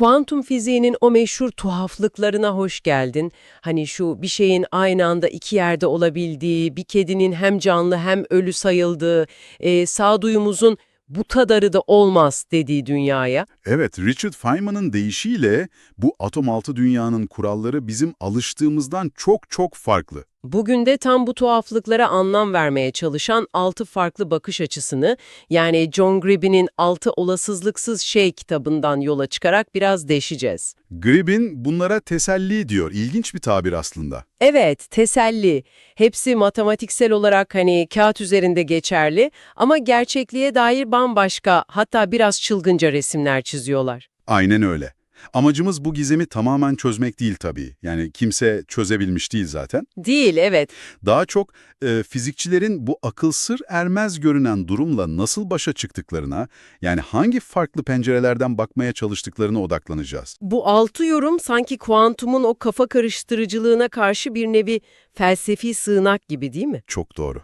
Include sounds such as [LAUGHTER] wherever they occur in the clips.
Kuantum fiziğinin o meşhur tuhaflıklarına hoş geldin. Hani şu bir şeyin aynı anda iki yerde olabildiği, bir kedinin hem canlı hem ölü sayıldığı, e, sağduyumuzun bu kadarı da olmaz dediği dünyaya. Evet, Richard Feynman'ın deyişiyle bu atom altı dünyanın kuralları bizim alıştığımızdan çok çok farklı. Bugün de tam bu tuhaflıklara anlam vermeye çalışan altı farklı bakış açısını, yani John Gribben'in Altı Olasılıksız Şey kitabından yola çıkarak biraz deşeceğiz. Gribben bunlara teselli diyor. İlginç bir tabir aslında. Evet, teselli. Hepsi matematiksel olarak hani kağıt üzerinde geçerli ama gerçekliğe dair bambaşka, hatta biraz çılgınca resimler çiziyorlar. Aynen öyle. Amacımız bu gizemi tamamen çözmek değil tabii. Yani kimse çözebilmiş değil zaten. Değil, evet. Daha çok e, fizikçilerin bu akıl sır ermez görünen durumla nasıl başa çıktıklarına, yani hangi farklı pencerelerden bakmaya çalıştıklarına odaklanacağız. Bu altı yorum sanki kuantumun o kafa karıştırıcılığına karşı bir nevi felsefi sığınak gibi değil mi? Çok doğru.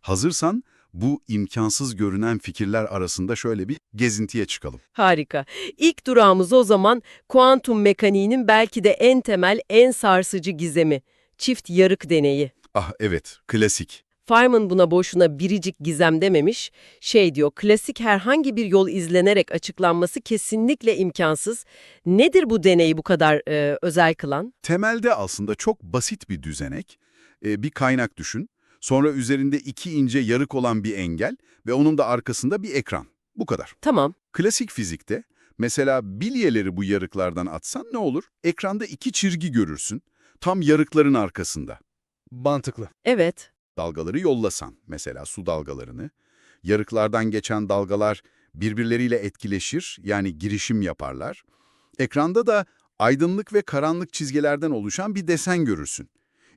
Hazırsan bu imkansız görünen fikirler arasında şöyle bir gezintiye çıkalım. Harika. İlk durağımız o zaman kuantum mekaniğinin belki de en temel, en sarsıcı gizemi. Çift yarık deneyi. Ah evet, klasik. Feynman buna boşuna biricik gizem dememiş. Şey diyor, klasik herhangi bir yol izlenerek açıklanması kesinlikle imkansız. Nedir bu deneyi bu kadar e, özel kılan? Temelde aslında çok basit bir düzenek. Ee, bir kaynak düşün. Sonra üzerinde iki ince yarık olan bir engel ve onun da arkasında bir ekran. Bu kadar. Tamam, Klasik fizikte mesela bilyeleri bu yarıklardan atsan ne olur? Ekranda iki çizgi görürsün. Tam yarıkların arkasında. Mantıklı. evet. Dalgaları yollasan, mesela su dalgalarını, yarıklardan geçen dalgalar birbirleriyle etkileşir, yani girişim yaparlar. Ekranda da aydınlık ve karanlık çizgilerden oluşan bir desen görürsün.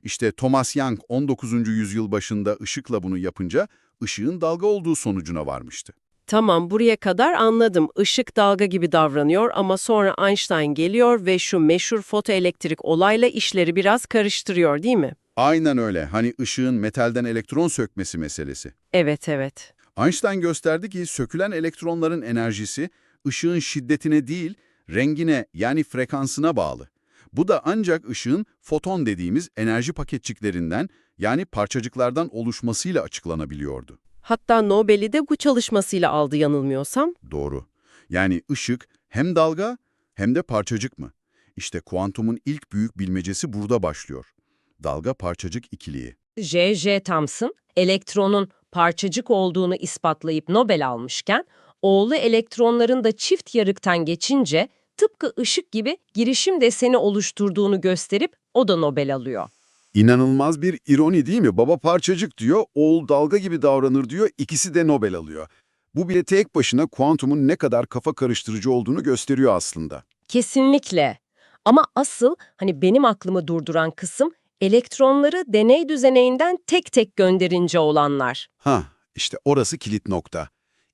İşte Thomas Young 19. yüzyıl başında ışıkla bunu yapınca ışığın dalga olduğu sonucuna varmıştı. Tamam, buraya kadar anladım. Işık dalga gibi davranıyor ama sonra Einstein geliyor ve şu meşhur fotoelektrik olayla işleri biraz karıştırıyor değil mi? Aynen öyle. Hani ışığın metalden elektron sökmesi meselesi. Evet, evet. Einstein gösterdi ki sökülen elektronların enerjisi ışığın şiddetine değil, rengine yani frekansına bağlı. Bu da ancak ışığın foton dediğimiz enerji paketçiklerinden yani parçacıklardan oluşmasıyla açıklanabiliyordu. Hatta Nobel'i de bu çalışmasıyla aldı yanılmıyorsam. Doğru. Yani ışık hem dalga hem de parçacık mı? İşte kuantumun ilk büyük bilmecesi burada başlıyor. Dalga parçacık ikiliği. J.J. Thomson, elektronun parçacık olduğunu ispatlayıp Nobel almışken, oğlu elektronların da çift yarıktan geçince tıpkı ışık gibi girişim deseni oluşturduğunu gösterip o da Nobel alıyor. İnanılmaz bir ironi değil mi? Baba parçacık diyor, oğul dalga gibi davranır diyor, ikisi de Nobel alıyor. Bu bile tek başına kuantumun ne kadar kafa karıştırıcı olduğunu gösteriyor aslında. Kesinlikle. Ama asıl hani benim aklımı durduran kısım elektronları deney düzeneğinden tek tek gönderince olanlar. Ha, işte orası kilit nokta.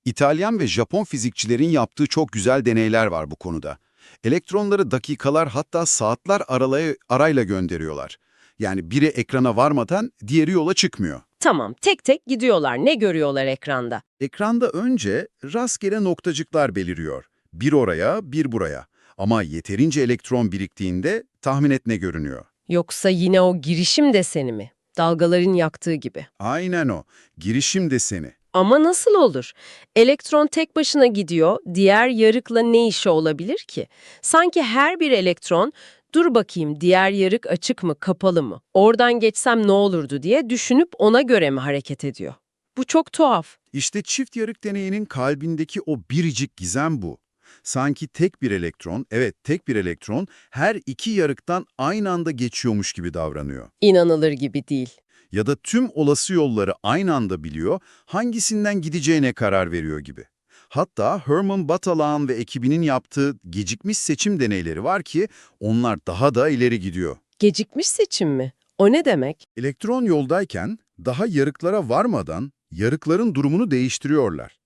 İtalyan ve Japon fizikçilerin yaptığı çok güzel deneyler var bu konuda. Elektronları dakikalar hatta saatler aralaya, arayla gönderiyorlar. Yani biri ekrana varmadan diğeri yola çıkmıyor. Tamam, tek tek gidiyorlar. Ne görüyorlar ekranda? Ekranda önce rastgele noktacıklar beliriyor. Bir oraya, bir buraya. Ama yeterince elektron biriktiğinde tahmin et ne görünüyor. Yoksa yine o girişim deseni mi? Dalgaların yaktığı gibi. Aynen o. Girişim deseni. Ama nasıl olur? Elektron tek başına gidiyor, diğer yarıkla ne işi olabilir ki? Sanki her bir elektron, dur bakayım diğer yarık açık mı, kapalı mı? Oradan geçsem ne olurdu diye düşünüp ona göre mi hareket ediyor? Bu çok tuhaf. İşte çift yarık deneyinin kalbindeki o biricik gizem bu. Sanki tek bir elektron, evet tek bir elektron her iki yarıktan aynı anda geçiyormuş gibi davranıyor. İnanılır gibi değil. Ya da tüm olası yolları aynı anda biliyor, hangisinden gideceğine karar veriyor gibi. Hatta Herman Batalan ve ekibinin yaptığı gecikmiş seçim deneyleri var ki onlar daha da ileri gidiyor. Gecikmiş seçim mi? O ne demek? Elektron yoldayken daha yarıklara varmadan yarıkların durumunu değiştiriyorlar.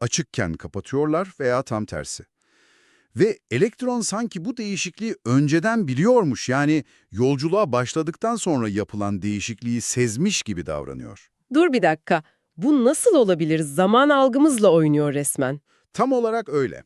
Açıkken kapatıyorlar veya tam tersi. Ve elektron sanki bu değişikliği önceden biliyormuş yani yolculuğa başladıktan sonra yapılan değişikliği sezmiş gibi davranıyor. Dur bir dakika. Bu nasıl olabilir? Zaman algımızla oynuyor resmen. Tam olarak öyle.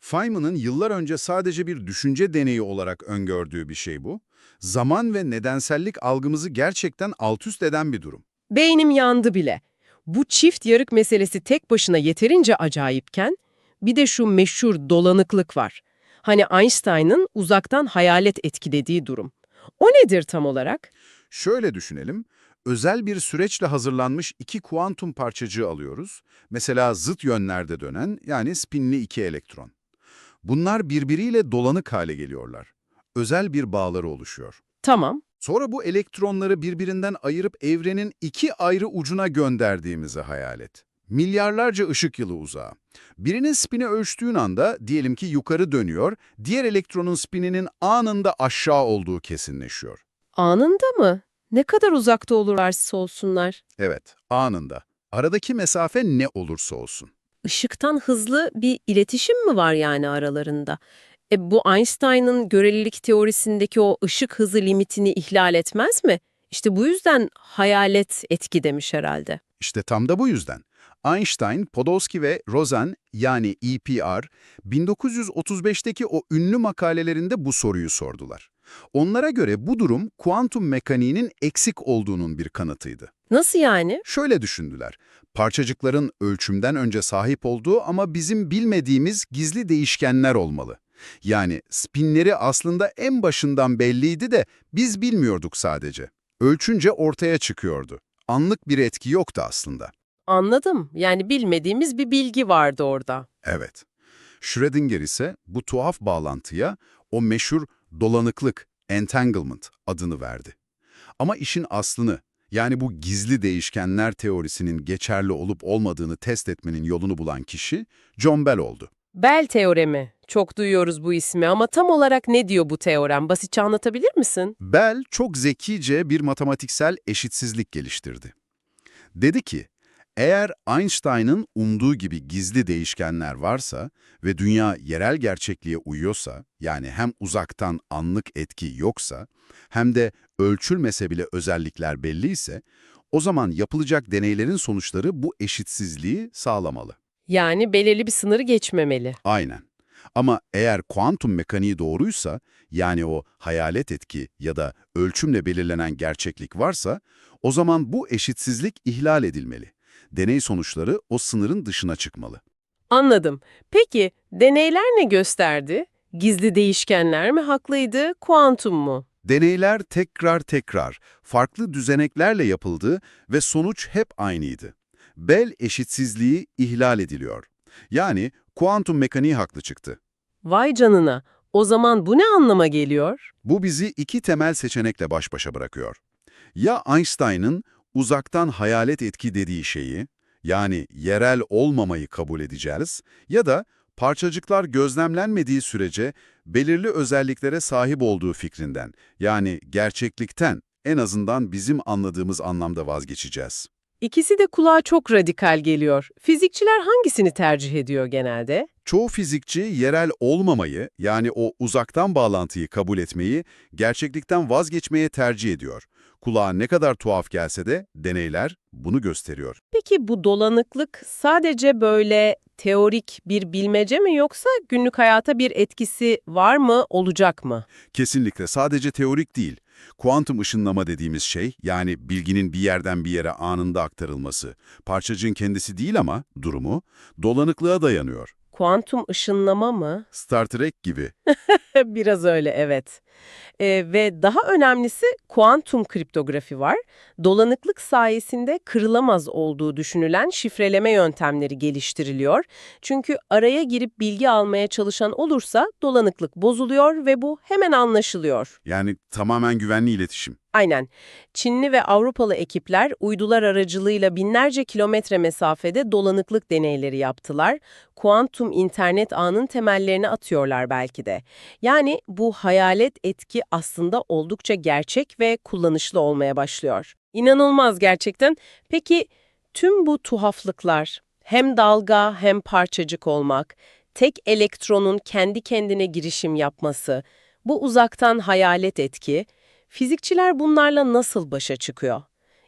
Feynman'ın yıllar önce sadece bir düşünce deneyi olarak öngördüğü bir şey bu. Zaman ve nedensellik algımızı gerçekten altüst eden bir durum. Beynim yandı bile. Bu çift yarık meselesi tek başına yeterince acayipken bir de şu meşhur dolanıklık var. Hani Einstein'ın uzaktan hayalet etkilediği durum. O nedir tam olarak? Şöyle düşünelim, özel bir süreçle hazırlanmış iki kuantum parçacığı alıyoruz. Mesela zıt yönlerde dönen, yani spinli iki elektron. Bunlar birbiriyle dolanık hale geliyorlar. Özel bir bağları oluşuyor. Tamam. Sonra bu elektronları birbirinden ayırıp evrenin iki ayrı ucuna gönderdiğimizi hayal et. Milyarlarca ışık yılı uzağa. Birinin spini ölçtüğün anda diyelim ki yukarı dönüyor, diğer elektronun spininin anında aşağı olduğu kesinleşiyor. Anında mı? Ne kadar uzakta olurlarsa olsunlar. Evet, anında. Aradaki mesafe ne olursa olsun. Işıktan hızlı bir iletişim mi var yani aralarında? E bu Einstein'ın görelilik teorisindeki o ışık hızı limitini ihlal etmez mi? İşte bu yüzden hayalet etki demiş herhalde. İşte tam da bu yüzden. Einstein, Podolsky ve Rosen yani EPR, 1935'teki o ünlü makalelerinde bu soruyu sordular. Onlara göre bu durum kuantum mekaniğinin eksik olduğunun bir kanıtıydı. Nasıl yani? Şöyle düşündüler, parçacıkların ölçümden önce sahip olduğu ama bizim bilmediğimiz gizli değişkenler olmalı. Yani spinleri aslında en başından belliydi de biz bilmiyorduk sadece. Ölçünce ortaya çıkıyordu. Anlık bir etki yoktu aslında. Anladım. Yani bilmediğimiz bir bilgi vardı orada. Evet. Schrödinger ise bu tuhaf bağlantıya o meşhur dolanıklık, entanglement adını verdi. Ama işin aslını, yani bu gizli değişkenler teorisinin geçerli olup olmadığını test etmenin yolunu bulan kişi John Bell oldu. Bell teoremi. Çok duyuyoruz bu ismi ama tam olarak ne diyor bu teorem? Basitçe anlatabilir misin? Bell çok zekice bir matematiksel eşitsizlik geliştirdi. Dedi ki, eğer Einstein'ın umduğu gibi gizli değişkenler varsa ve dünya yerel gerçekliğe uyuyorsa, yani hem uzaktan anlık etki yoksa, hem de ölçülmese bile özellikler belliyse, o zaman yapılacak deneylerin sonuçları bu eşitsizliği sağlamalı. Yani belirli bir sınırı geçmemeli. Aynen. Ama eğer kuantum mekaniği doğruysa, yani o hayalet etki ya da ölçümle belirlenen gerçeklik varsa, o zaman bu eşitsizlik ihlal edilmeli. Deney sonuçları o sınırın dışına çıkmalı. Anladım. Peki deneyler ne gösterdi? Gizli değişkenler mi haklıydı, kuantum mu? Deneyler tekrar tekrar, farklı düzeneklerle yapıldı ve sonuç hep aynıydı. Bell eşitsizliği ihlal ediliyor. Yani kuantum mekaniği haklı çıktı. Vay canına. O zaman bu ne anlama geliyor? Bu bizi iki temel seçenekle baş başa bırakıyor. Ya Einstein'ın uzaktan hayalet etki dediği şeyi, yani yerel olmamayı kabul edeceğiz ya da parçacıklar gözlemlenmediği sürece belirli özelliklere sahip olduğu fikrinden, yani gerçeklikten en azından bizim anladığımız anlamda vazgeçeceğiz. İkisi de kulağa çok radikal geliyor. Fizikçiler hangisini tercih ediyor genelde? Çoğu fizikçi yerel olmamayı, yani o uzaktan bağlantıyı kabul etmeyi, gerçeklikten vazgeçmeye tercih ediyor. Kulağa ne kadar tuhaf gelse de deneyler bunu gösteriyor. Peki bu dolanıklık sadece böyle teorik bir bilmece mi yoksa günlük hayata bir etkisi var mı, olacak mı? Kesinlikle sadece teorik değil. Kuantum ışınlama dediğimiz şey, yani bilginin bir yerden bir yere anında aktarılması, parçacığın kendisi değil ama durumu, dolanıklığa dayanıyor. Kuantum ışınlama mı? Star Trek gibi. [LAUGHS] Biraz öyle evet. Ee, ve daha önemlisi kuantum kriptografi var. Dolanıklık sayesinde kırılamaz olduğu düşünülen şifreleme yöntemleri geliştiriliyor. Çünkü araya girip bilgi almaya çalışan olursa dolanıklık bozuluyor ve bu hemen anlaşılıyor. Yani tamamen güvenli iletişim. Aynen. Çinli ve Avrupalı ekipler uydular aracılığıyla binlerce kilometre mesafede dolanıklık deneyleri yaptılar. Kuantum internet ağının temellerini atıyorlar belki de. Yani bu hayalet etki aslında oldukça gerçek ve kullanışlı olmaya başlıyor. İnanılmaz gerçekten. Peki tüm bu tuhaflıklar, hem dalga hem parçacık olmak, tek elektronun kendi kendine girişim yapması, bu uzaktan hayalet etki, Fizikçiler bunlarla nasıl başa çıkıyor?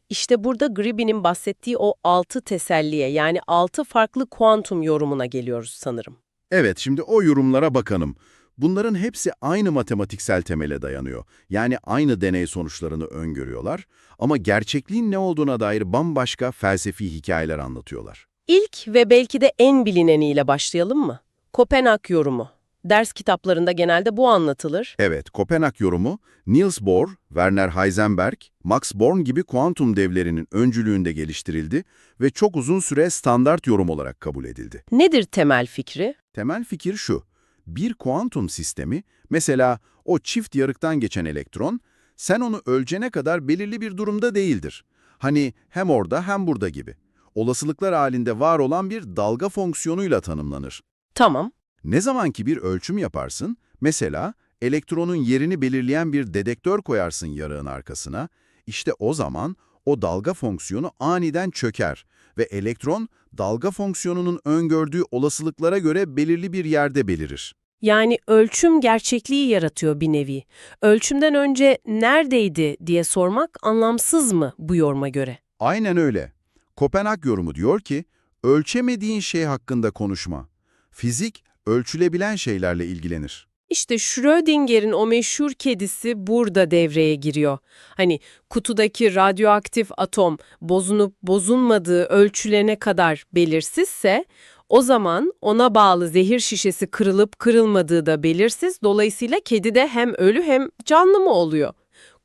İşte burada Gribby'nin bahsettiği o altı teselliye yani altı farklı kuantum yorumuna geliyoruz sanırım. Evet, şimdi o yorumlara bakalım. Bunların hepsi aynı matematiksel temele dayanıyor. Yani aynı deney sonuçlarını öngörüyorlar ama gerçekliğin ne olduğuna dair bambaşka felsefi hikayeler anlatıyorlar. İlk ve belki de en bilineniyle başlayalım mı? Kopenhag yorumu. Ders kitaplarında genelde bu anlatılır. Evet, Kopenhag yorumu, Niels Bohr, Werner Heisenberg, Max Born gibi kuantum devlerinin öncülüğünde geliştirildi ve çok uzun süre standart yorum olarak kabul edildi. Nedir temel fikri? Temel fikir şu, bir kuantum sistemi, mesela o çift yarıktan geçen elektron, sen onu ölçene kadar belirli bir durumda değildir. Hani hem orada hem burada gibi. Olasılıklar halinde var olan bir dalga fonksiyonuyla tanımlanır. Tamam. Ne zaman ki bir ölçüm yaparsın, mesela elektronun yerini belirleyen bir dedektör koyarsın yarığın arkasına, işte o zaman o dalga fonksiyonu aniden çöker ve elektron dalga fonksiyonunun öngördüğü olasılıklara göre belirli bir yerde belirir. Yani ölçüm gerçekliği yaratıyor bir nevi. Ölçümden önce neredeydi diye sormak anlamsız mı bu yoruma göre? Aynen öyle. Kopenhag yorumu diyor ki, ölçemediğin şey hakkında konuşma. Fizik, ölçülebilen şeylerle ilgilenir. İşte Schrödinger'in o meşhur kedisi burada devreye giriyor. Hani kutudaki radyoaktif atom bozunup bozulmadığı ölçülerine kadar belirsizse, o zaman ona bağlı zehir şişesi kırılıp kırılmadığı da belirsiz. Dolayısıyla kedi de hem ölü hem canlı mı oluyor?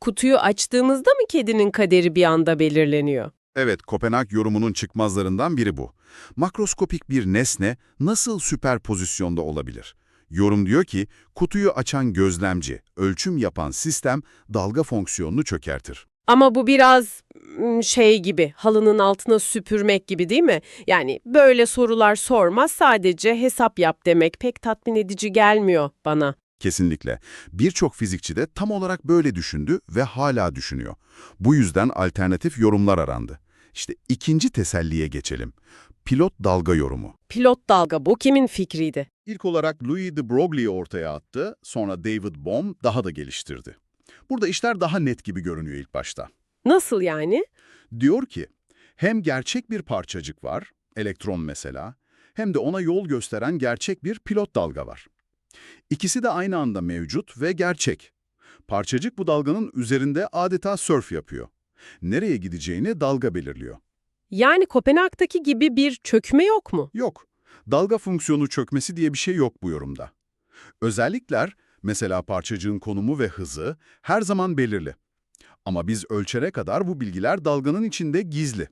Kutuyu açtığımızda mı kedinin kaderi bir anda belirleniyor? Evet, Kopenhag yorumunun çıkmazlarından biri bu. Makroskopik bir nesne nasıl süperpozisyonda olabilir? Yorum diyor ki, kutuyu açan gözlemci, ölçüm yapan sistem dalga fonksiyonunu çökertir. Ama bu biraz şey gibi, halının altına süpürmek gibi değil mi? Yani böyle sorular sorma, sadece hesap yap demek pek tatmin edici gelmiyor bana. Kesinlikle. Birçok fizikçi de tam olarak böyle düşündü ve hala düşünüyor. Bu yüzden alternatif yorumlar arandı. İşte ikinci teselliye geçelim. Pilot dalga yorumu. Pilot dalga bu kimin fikriydi? İlk olarak Louis de Broglie ortaya attı, sonra David Bohm daha da geliştirdi. Burada işler daha net gibi görünüyor ilk başta. Nasıl yani? Diyor ki, hem gerçek bir parçacık var, elektron mesela, hem de ona yol gösteren gerçek bir pilot dalga var. İkisi de aynı anda mevcut ve gerçek. Parçacık bu dalganın üzerinde adeta sörf yapıyor. Nereye gideceğini dalga belirliyor. Yani Kopenhag'daki gibi bir çökme yok mu? Yok. Dalga fonksiyonu çökmesi diye bir şey yok bu yorumda. Özellikler, mesela parçacığın konumu ve hızı her zaman belirli. Ama biz ölçere kadar bu bilgiler dalganın içinde gizli.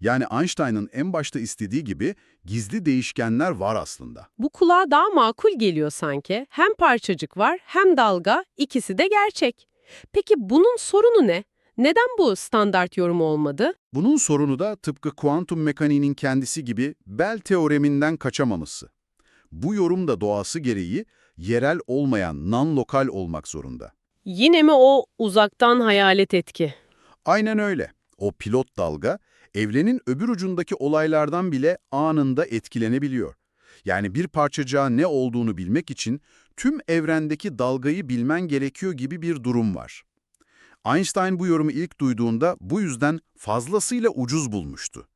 Yani Einstein'ın en başta istediği gibi gizli değişkenler var aslında. Bu kulağa daha makul geliyor sanki. Hem parçacık var hem dalga, ikisi de gerçek. Peki bunun sorunu ne? Neden bu standart yorum olmadı? Bunun sorunu da tıpkı kuantum mekaniğinin kendisi gibi Bell teoreminden kaçamaması. Bu yorum da doğası gereği yerel olmayan, non-lokal olmak zorunda. Yine mi o uzaktan hayalet etki? Aynen öyle. O pilot dalga, evrenin öbür ucundaki olaylardan bile anında etkilenebiliyor. Yani bir parçacığa ne olduğunu bilmek için tüm evrendeki dalgayı bilmen gerekiyor gibi bir durum var. Einstein bu yorumu ilk duyduğunda bu yüzden fazlasıyla ucuz bulmuştu.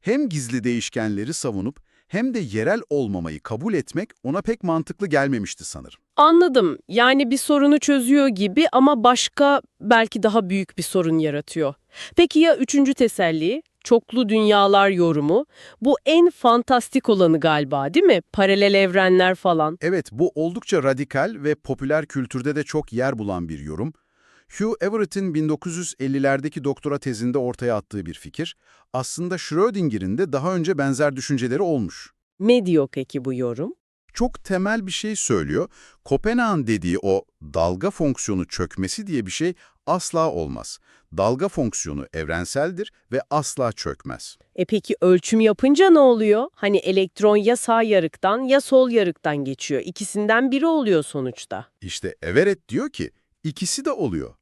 Hem gizli değişkenleri savunup hem de yerel olmamayı kabul etmek ona pek mantıklı gelmemişti sanırım. Anladım. Yani bir sorunu çözüyor gibi ama başka belki daha büyük bir sorun yaratıyor. Peki ya üçüncü teselli? Çoklu dünyalar yorumu. Bu en fantastik olanı galiba değil mi? Paralel evrenler falan. Evet, bu oldukça radikal ve popüler kültürde de çok yer bulan bir yorum. Hugh Everett'in 1950'lerdeki doktora tezinde ortaya attığı bir fikir, aslında Schrödinger'in de daha önce benzer düşünceleri olmuş. Ne diyor peki bu yorum? Çok temel bir şey söylüyor. Kopenhag'ın dediği o dalga fonksiyonu çökmesi diye bir şey asla olmaz. Dalga fonksiyonu evrenseldir ve asla çökmez. E peki ölçüm yapınca ne oluyor? Hani elektron ya sağ yarıktan ya sol yarıktan geçiyor. İkisinden biri oluyor sonuçta. İşte Everett diyor ki ikisi de oluyor.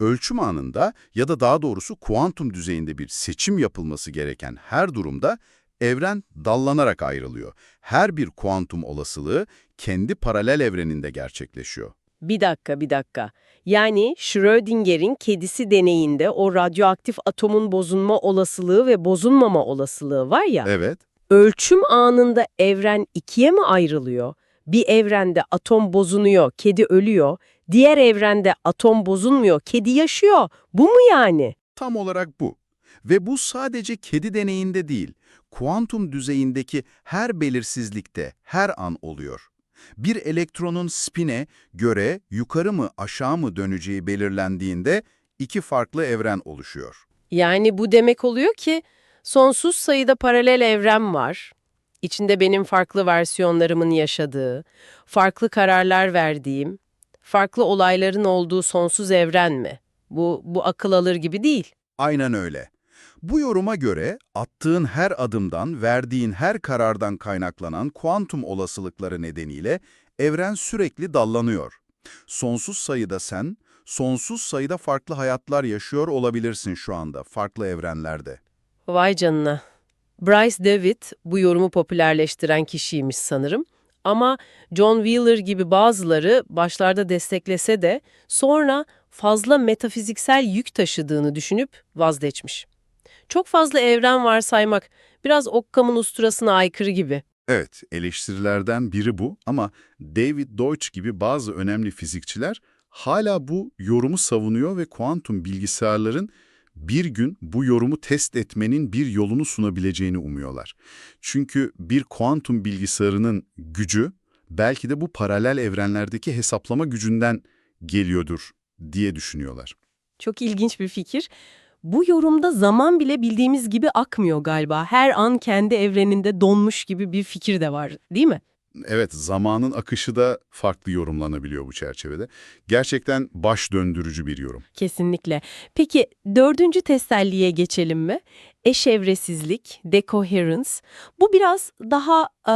Ölçüm anında ya da daha doğrusu kuantum düzeyinde bir seçim yapılması gereken her durumda evren dallanarak ayrılıyor. Her bir kuantum olasılığı kendi paralel evreninde gerçekleşiyor. Bir dakika, bir dakika. Yani Schrödinger'in kedisi deneyinde o radyoaktif atomun bozulma olasılığı ve bozulmama olasılığı var ya. Evet, Ölçüm anında evren ikiye mi ayrılıyor? Bir evrende atom bozunuyor, kedi ölüyor. Diğer evrende atom bozulmuyor, kedi yaşıyor. Bu mu yani? Tam olarak bu. Ve bu sadece kedi deneyinde değil, kuantum düzeyindeki her belirsizlikte her an oluyor. Bir elektronun spine göre yukarı mı aşağı mı döneceği belirlendiğinde iki farklı evren oluşuyor. Yani bu demek oluyor ki sonsuz sayıda paralel evren var. İçinde benim farklı versiyonlarımın yaşadığı, farklı kararlar verdiğim, farklı olayların olduğu sonsuz evren mi? Bu, bu akıl alır gibi değil. Aynen öyle. Bu yoruma göre attığın her adımdan, verdiğin her karardan kaynaklanan kuantum olasılıkları nedeniyle evren sürekli dallanıyor. Sonsuz sayıda sen, sonsuz sayıda farklı hayatlar yaşıyor olabilirsin şu anda, farklı evrenlerde. Vay canına. Bryce David bu yorumu popülerleştiren kişiymiş sanırım. Ama John Wheeler gibi bazıları başlarda desteklese de sonra fazla metafiziksel yük taşıdığını düşünüp vazgeçmiş. Çok fazla evren var saymak biraz Occam'ın usturasına aykırı gibi. Evet, eleştirilerden biri bu ama David Deutsch gibi bazı önemli fizikçiler hala bu yorumu savunuyor ve kuantum bilgisayarların bir gün bu yorumu test etmenin bir yolunu sunabileceğini umuyorlar. Çünkü bir kuantum bilgisayarının gücü belki de bu paralel evrenlerdeki hesaplama gücünden geliyordur diye düşünüyorlar. Çok ilginç bir fikir. Bu yorumda zaman bile bildiğimiz gibi akmıyor galiba. Her an kendi evreninde donmuş gibi bir fikir de var, değil mi? Evet, zamanın akışı da farklı yorumlanabiliyor bu çerçevede. Gerçekten baş döndürücü bir yorum. Kesinlikle. Peki dördüncü teselliye geçelim mi? Eşevresizlik, decoherence. Bu biraz daha e,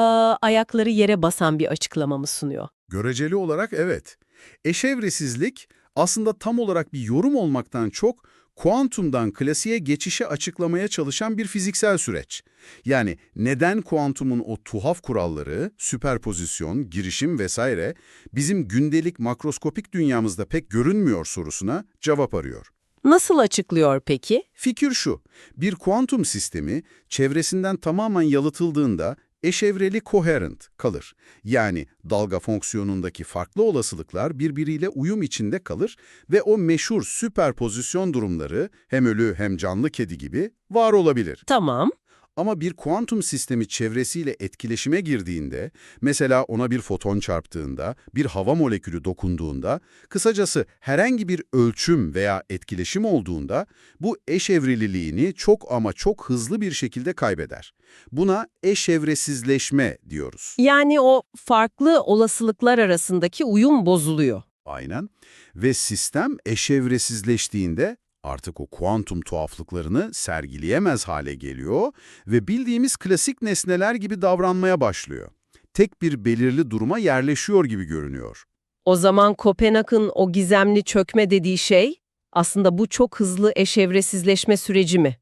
ayakları yere basan bir açıklamamı sunuyor. Göreceli olarak evet. Eşevresizlik aslında tam olarak bir yorum olmaktan çok kuantumdan klasiğe geçişe açıklamaya çalışan bir fiziksel süreç. Yani neden kuantumun o tuhaf kuralları, süperpozisyon, girişim vesaire bizim gündelik makroskopik dünyamızda pek görünmüyor sorusuna cevap arıyor. Nasıl açıklıyor peki? Fikir şu, bir kuantum sistemi çevresinden tamamen yalıtıldığında eşevreli coherent kalır. Yani dalga fonksiyonundaki farklı olasılıklar birbiriyle uyum içinde kalır ve o meşhur süperpozisyon durumları hem ölü hem canlı kedi gibi var olabilir. Tamam. Ama bir kuantum sistemi çevresiyle etkileşime girdiğinde, mesela ona bir foton çarptığında, bir hava molekülü dokunduğunda, kısacası herhangi bir ölçüm veya etkileşim olduğunda bu eşevreliliğini çok ama çok hızlı bir şekilde kaybeder. Buna eşevresizleşme diyoruz. Yani o farklı olasılıklar arasındaki uyum bozuluyor. Aynen. Ve sistem eşevresizleştiğinde artık o kuantum tuhaflıklarını sergileyemez hale geliyor ve bildiğimiz klasik nesneler gibi davranmaya başlıyor. Tek bir belirli duruma yerleşiyor gibi görünüyor. O zaman Kopenhag'ın o gizemli çökme dediği şey aslında bu çok hızlı eşevresizleşme süreci mi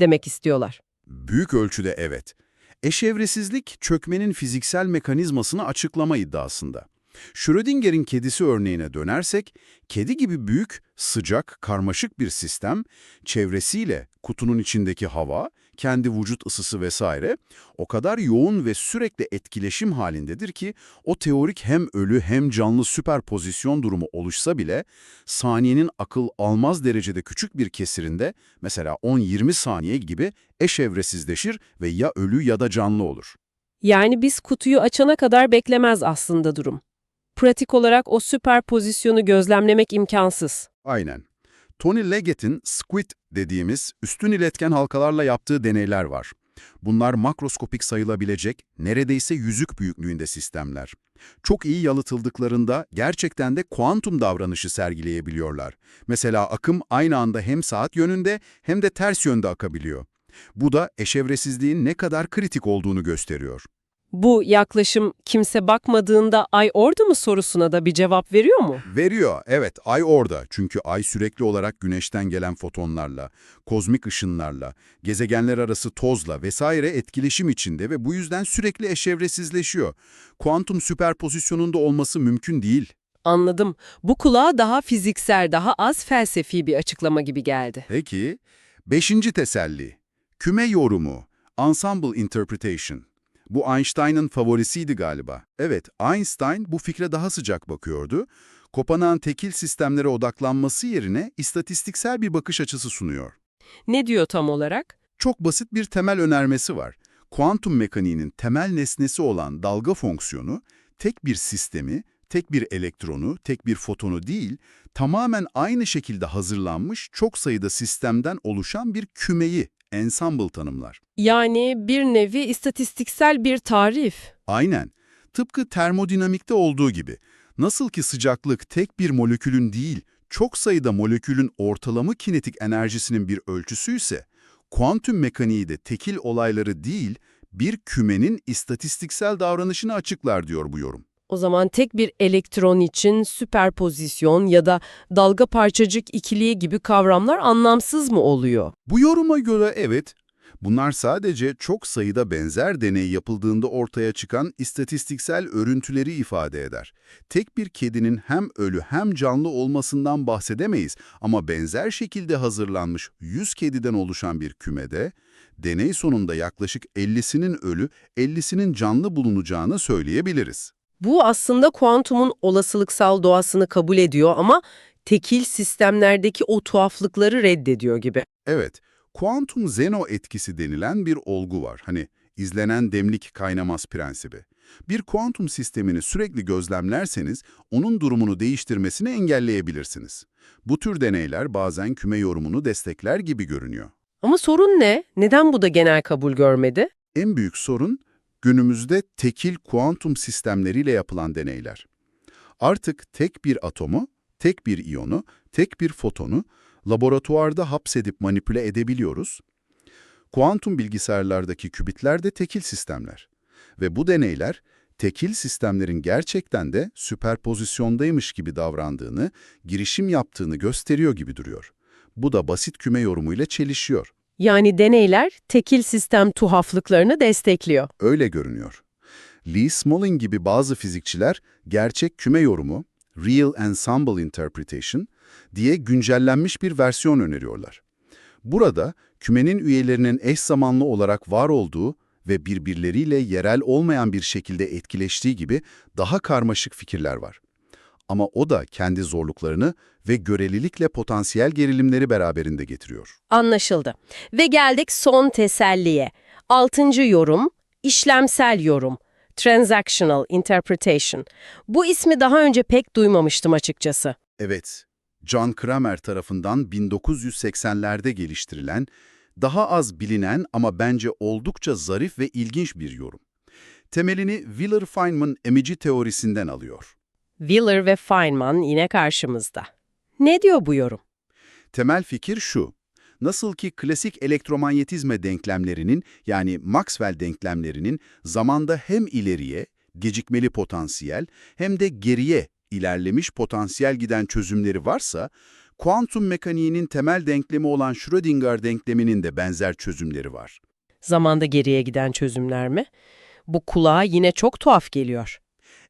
demek istiyorlar. Büyük ölçüde evet. Eşevresizlik çökmenin fiziksel mekanizmasını açıklama iddiasında. Schrödinger'in kedisi örneğine dönersek, kedi gibi büyük, sıcak, karmaşık bir sistem, çevresiyle kutunun içindeki hava, kendi vücut ısısı vesaire o kadar yoğun ve sürekli etkileşim halindedir ki o teorik hem ölü hem canlı süperpozisyon durumu oluşsa bile saniyenin akıl almaz derecede küçük bir kesirinde mesela 10-20 saniye gibi eşevresizleşir ve ya ölü ya da canlı olur. Yani biz kutuyu açana kadar beklemez aslında durum. Pratik olarak o süperpozisyonu gözlemlemek imkansız. Aynen. Tony Leggett'in SQUID dediğimiz üstün iletken halkalarla yaptığı deneyler var. Bunlar makroskopik sayılabilecek, neredeyse yüzük büyüklüğünde sistemler. Çok iyi yalıtıldıklarında gerçekten de kuantum davranışı sergileyebiliyorlar. Mesela akım aynı anda hem saat yönünde hem de ters yönde akabiliyor. Bu da eşevresizliğin ne kadar kritik olduğunu gösteriyor. Bu yaklaşım kimse bakmadığında ay orada mı sorusuna da bir cevap veriyor mu? Veriyor, evet. Ay orada. Çünkü ay sürekli olarak güneşten gelen fotonlarla, kozmik ışınlarla, gezegenler arası tozla vesaire etkileşim içinde ve bu yüzden sürekli eşevresizleşiyor. Kuantum süperpozisyonunda olması mümkün değil. Anladım. Bu kulağa daha fiziksel, daha az felsefi bir açıklama gibi geldi. Peki, beşinci teselli. Küme yorumu. Ensemble Interpretation. Bu Einstein'ın favorisiydi galiba. Evet, Einstein bu fikre daha sıcak bakıyordu. Kopanağın tekil sistemlere odaklanması yerine istatistiksel bir bakış açısı sunuyor. Ne diyor tam olarak? Çok basit bir temel önermesi var. Kuantum mekaniğinin temel nesnesi olan dalga fonksiyonu, tek bir sistemi, tek bir elektronu, tek bir fotonu değil, tamamen aynı şekilde hazırlanmış çok sayıda sistemden oluşan bir kümeyi, ensemble tanımlar. Yani bir nevi istatistiksel bir tarif. Aynen. Tıpkı termodinamikte olduğu gibi. Nasıl ki sıcaklık tek bir molekülün değil, çok sayıda molekülün ortalama kinetik enerjisinin bir ölçüsüyse, kuantum mekaniği de tekil olayları değil, bir kümenin istatistiksel davranışını açıklar diyor bu yorum. O zaman tek bir elektron için süperpozisyon ya da dalga parçacık ikiliği gibi kavramlar anlamsız mı oluyor? Bu yoruma göre evet, bunlar sadece çok sayıda benzer deney yapıldığında ortaya çıkan istatistiksel örüntüleri ifade eder. Tek bir kedinin hem ölü hem canlı olmasından bahsedemeyiz ama benzer şekilde hazırlanmış 100 kediden oluşan bir kümede, deney sonunda yaklaşık 50'sinin ölü, 50'sinin canlı bulunacağını söyleyebiliriz. Bu aslında kuantumun olasılıksal doğasını kabul ediyor ama tekil sistemlerdeki o tuhaflıkları reddediyor gibi. Evet, kuantum zeno etkisi denilen bir olgu var. Hani izlenen demlik kaynamaz prensibi. Bir kuantum sistemini sürekli gözlemlerseniz onun durumunu değiştirmesini engelleyebilirsiniz. Bu tür deneyler bazen küme yorumunu destekler gibi görünüyor. Ama sorun ne? Neden bu da genel kabul görmedi? En büyük sorun günümüzde tekil kuantum sistemleriyle yapılan deneyler. Artık tek bir atomu, tek bir iyonu, tek bir fotonu laboratuvarda hapsedip manipüle edebiliyoruz. Kuantum bilgisayarlardaki kübitler de tekil sistemler. Ve bu deneyler tekil sistemlerin gerçekten de süperpozisyondaymış gibi davrandığını, girişim yaptığını gösteriyor gibi duruyor. Bu da basit küme yorumuyla çelişiyor. Yani deneyler tekil sistem tuhaflıklarını destekliyor. Öyle görünüyor. Lee Smolin gibi bazı fizikçiler gerçek küme yorumu, Real Ensemble Interpretation diye güncellenmiş bir versiyon öneriyorlar. Burada kümenin üyelerinin eş zamanlı olarak var olduğu ve birbirleriyle yerel olmayan bir şekilde etkileştiği gibi daha karmaşık fikirler var. Ama o da kendi zorluklarını ve görelilikle potansiyel gerilimleri beraberinde getiriyor. Anlaşıldı. Ve geldik son teselliye. Altıncı yorum, işlemsel yorum. Transactional Interpretation. Bu ismi daha önce pek duymamıştım açıkçası. Evet, John Kramer tarafından 1980'lerde geliştirilen, daha az bilinen ama bence oldukça zarif ve ilginç bir yorum. Temelini Wheeler-Feynman emici teorisinden alıyor. Wheeler ve Feynman yine karşımızda. Ne diyor bu yorum? Temel fikir şu, nasıl ki klasik elektromanyetizme denklemlerinin yani Maxwell denklemlerinin zamanda hem ileriye, gecikmeli potansiyel hem de geriye ilerlemiş potansiyel giden çözümleri varsa, kuantum mekaniğinin temel denklemi olan Schrödinger denkleminin de benzer çözümleri var. Zamanda geriye giden çözümler mi? Bu kulağa yine çok tuhaf geliyor.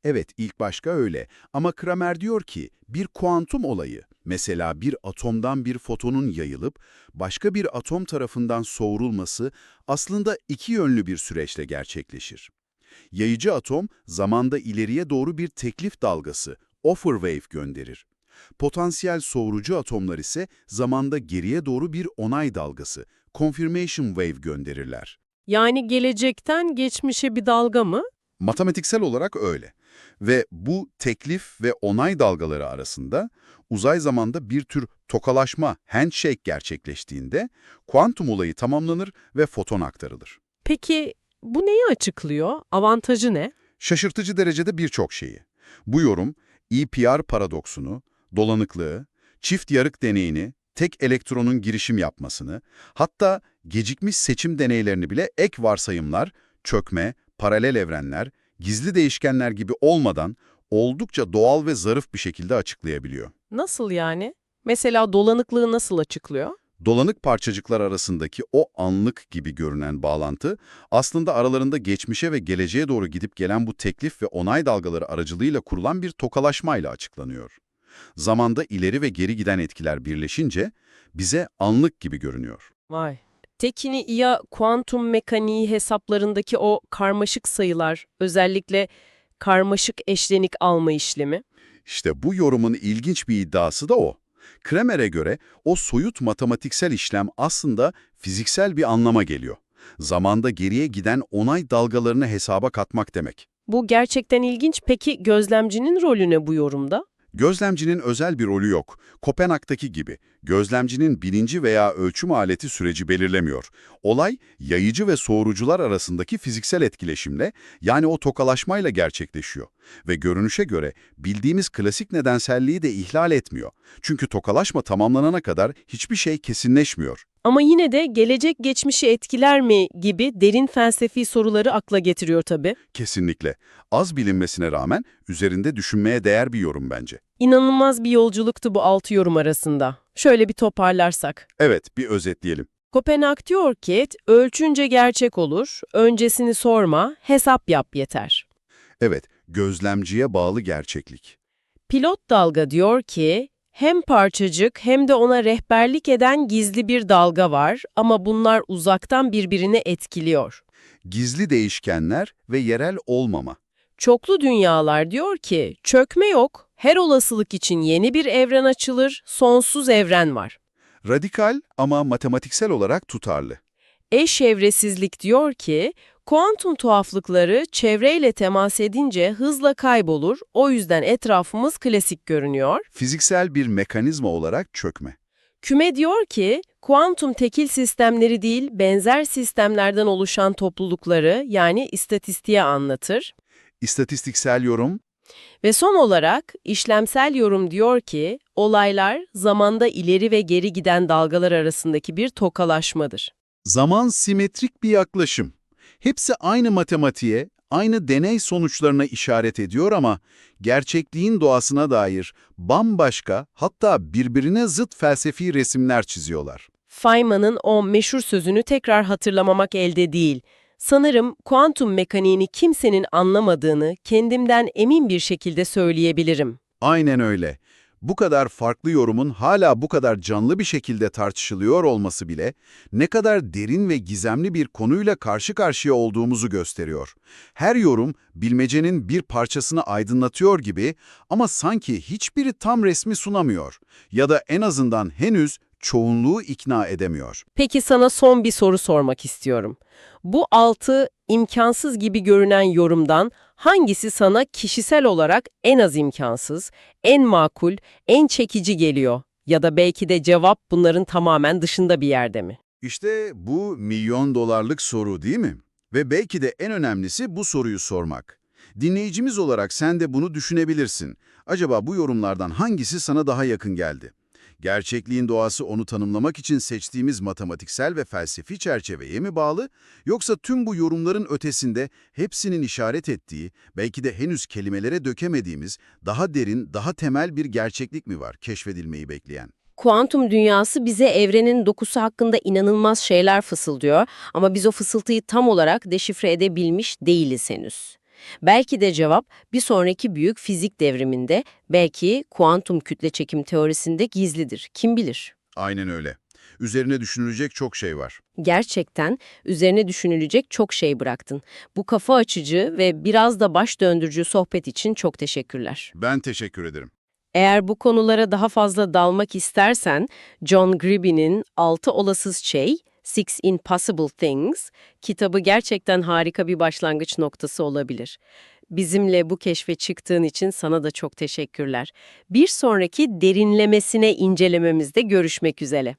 Evet, ilk başka öyle ama Kramer diyor ki bir kuantum olayı, mesela bir atomdan bir fotonun yayılıp başka bir atom tarafından soğurulması aslında iki yönlü bir süreçle gerçekleşir. Yayıcı atom zamanda ileriye doğru bir teklif dalgası, offer wave gönderir. Potansiyel soğurucu atomlar ise zamanda geriye doğru bir onay dalgası, confirmation wave gönderirler. Yani gelecekten geçmişe bir dalga mı? Matematiksel olarak öyle. Ve bu teklif ve onay dalgaları arasında uzay zamanda bir tür tokalaşma, handshake gerçekleştiğinde kuantum olayı tamamlanır ve foton aktarılır. Peki bu neyi açıklıyor? Avantajı ne? Şaşırtıcı derecede birçok şeyi. Bu yorum EPR paradoksunu, dolanıklığı, çift yarık deneyini, tek elektronun girişim yapmasını, hatta gecikmiş seçim deneylerini bile ek varsayımlar, çökme, paralel evrenler, gizli değişkenler gibi olmadan oldukça doğal ve zarif bir şekilde açıklayabiliyor. Nasıl yani? Mesela dolanıklığı nasıl açıklıyor? Dolanık parçacıklar arasındaki o anlık gibi görünen bağlantı, aslında aralarında geçmişe ve geleceğe doğru gidip gelen bu teklif ve onay dalgaları aracılığıyla kurulan bir tokalaşmayla açıklanıyor. Zamanda ileri ve geri giden etkiler birleşince bize anlık gibi görünüyor. Vay. Tekini ya kuantum mekaniği hesaplarındaki o karmaşık sayılar, özellikle karmaşık eşlenik alma işlemi. İşte bu yorumun ilginç bir iddiası da o. Kremer'e göre o soyut matematiksel işlem aslında fiziksel bir anlama geliyor. Zamanda geriye giden onay dalgalarını hesaba katmak demek. Bu gerçekten ilginç. Peki gözlemcinin rolü ne bu yorumda? Gözlemcinin özel bir rolü yok. Kopenhag'daki gibi. Gözlemcinin bilinci veya ölçüm aleti süreci belirlemiyor. Olay, yayıcı ve soğurucular arasındaki fiziksel etkileşimle, yani o tokalaşmayla gerçekleşiyor. Ve görünüşe göre bildiğimiz klasik nedenselliği de ihlal etmiyor. Çünkü tokalaşma tamamlanana kadar hiçbir şey kesinleşmiyor. Ama yine de gelecek geçmişi etkiler mi gibi derin felsefi soruları akla getiriyor tabii. Kesinlikle. Az bilinmesine rağmen üzerinde düşünmeye değer bir yorum bence. İnanılmaz bir yolculuktu bu altı yorum arasında. Şöyle bir toparlarsak. Evet, bir özetleyelim. Kopenhag diyor ki, ölçünce gerçek olur, öncesini sorma, hesap yap yeter. Evet, gözlemciye bağlı gerçeklik. Pilot dalga diyor ki, hem parçacık hem de ona rehberlik eden gizli bir dalga var ama bunlar uzaktan birbirini etkiliyor. Gizli değişkenler ve yerel olmama. Çoklu dünyalar diyor ki, çökme yok, her olasılık için yeni bir evren açılır, sonsuz evren var. Radikal ama matematiksel olarak tutarlı. Eşevresizlik diyor ki, kuantum tuhaflıkları çevreyle temas edince hızla kaybolur, o yüzden etrafımız klasik görünüyor. Fiziksel bir mekanizma olarak çökme. Küme diyor ki, kuantum tekil sistemleri değil, benzer sistemlerden oluşan toplulukları yani istatistiğe anlatır. İstatistiksel yorum, Ve son olarak işlemsel yorum diyor ki, olaylar zamanda ileri ve geri giden dalgalar arasındaki bir tokalaşmadır. zaman simetrik bir yaklaşım. Hepsi aynı matematiğe, aynı deney sonuçlarına işaret ediyor ama gerçekliğin doğasına dair bambaşka hatta birbirine zıt felsefi resimler çiziyorlar. Feynman'ın o meşhur sözünü tekrar hatırlamamak elde değil. Sanırım kuantum mekaniğini kimsenin anlamadığını kendimden emin bir şekilde söyleyebilirim. Aynen öyle. Bu kadar farklı yorumun hala bu kadar canlı bir şekilde tartışılıyor olması bile ne kadar derin ve gizemli bir konuyla karşı karşıya olduğumuzu gösteriyor. Her yorum bilmecenin bir parçasını aydınlatıyor gibi ama sanki hiçbiri tam resmi sunamıyor ya da en azından henüz çoğunluğu ikna edemiyor. Peki sana son bir soru sormak istiyorum. Bu altı imkansız gibi görünen yorumdan hangisi sana kişisel olarak en az imkansız, en makul, en çekici geliyor? Ya da belki de cevap bunların tamamen dışında bir yerde mi? İşte bu milyon dolarlık soru değil mi? Ve belki de en önemlisi bu soruyu sormak. Dinleyicimiz olarak sen de bunu düşünebilirsin. Acaba bu yorumlardan hangisi sana daha yakın geldi? Gerçekliğin doğası onu tanımlamak için seçtiğimiz matematiksel ve felsefi çerçeveye mi bağlı? Yoksa tüm bu yorumların ötesinde hepsinin işaret ettiği, belki de henüz kelimelere dökemediğimiz, daha derin, daha temel bir gerçeklik mi var keşfedilmeyi bekleyen? Kuantum dünyası bize evrenin dokusu hakkında inanılmaz şeyler fısıldıyor ama biz o fısıltıyı tam olarak deşifre edebilmiş değiliz henüz. Belki de cevap bir sonraki büyük fizik devriminde, belki kuantum kütle çekim teorisinde gizlidir. Kim bilir? Aynen öyle. Üzerine düşünülecek çok şey var. Gerçekten üzerine düşünülecek çok şey bıraktın. Bu kafa açıcı ve biraz da baş döndürücü sohbet için çok teşekkürler. Ben teşekkür ederim. Eğer bu konulara daha fazla dalmak istersen, John Gribby'nin Altı Olasız Şey, Six Impossible Things kitabı gerçekten harika bir başlangıç noktası olabilir. Bizimle bu keşfe çıktığın için sana da çok teşekkürler. Bir sonraki derinlemesine incelememizde görüşmek üzere.